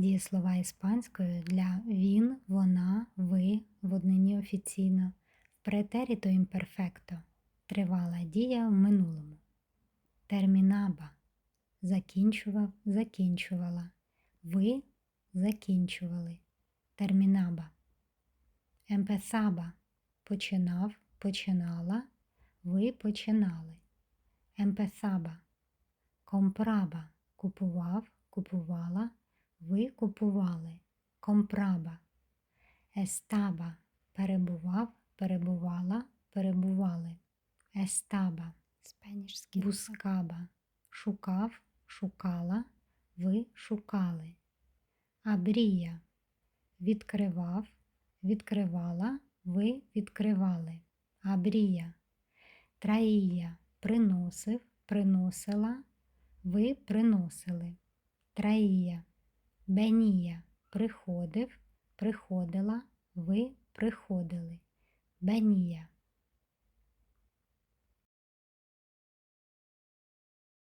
Дієслова іспанською для він, вона, ви в однині офіційно, в претеріто імперфекто тривала дія в минулому. Термінаба закінчував, закінчувала. Ви закінчували. Термінаба. Емпесаба починав, починала. Ви починали. Емпесаба. Комправа купував, купувала. Ви купували. Комправа. Естаба перебував, перебувала, перебували. Естаба. Бускаба. Шукав, шукала. Ви шукали. Абрія. Відкривав, відкривала. Ви відкривали. Абрія. Траїя. Приносив, приносила. Ви приносили. Траїя. Бенія. Приходив, приходила. Ви приходили. Бенія.